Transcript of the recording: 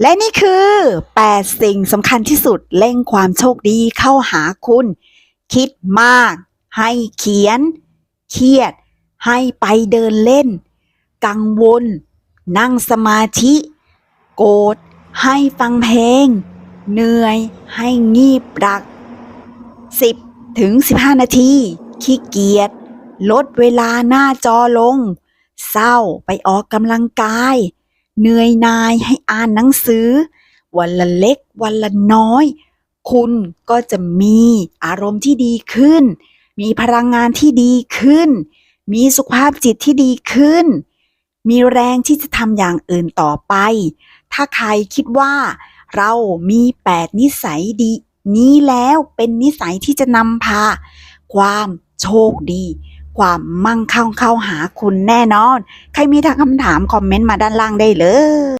และนี่คือ 8 สิ่งสำคัญที่สุดเร่งความโชคดีเข้าหาคุณ คิดมาก ให้เขียน เครียด ให้ไปเดินเล่น กังวล นั่งสมาธิ โกรธ ให้ฟังเพลง เหนื่อย ให้งีบรัก 10ถึง15 นาที ขี้เกียจ ลดเวลาหน้าจอลง เศร้าไปออกกำลังกาย เหนื่อยนายให้อ่านหนังสือ วันละเล็ก วันละน้อย คุณก็จะมีอารมณ์ที่ดีขึ้น มีพลังงานที่ดีขึ้น มีสุขภาพจิตที่ดีขึ้น มีแรงที่จะทำอย่างอื่นต่อไป ถ้าใครคิดว่าเรามีแปดนิสัยดี นี้แล้วเป็นนิสัยที่จะนำพา ความโชคดี ความมั่งคั่งเข้าหาคุณแน่นอน ใครมีทางคำถามคอมเมนต์มาด้านล่างได้เลย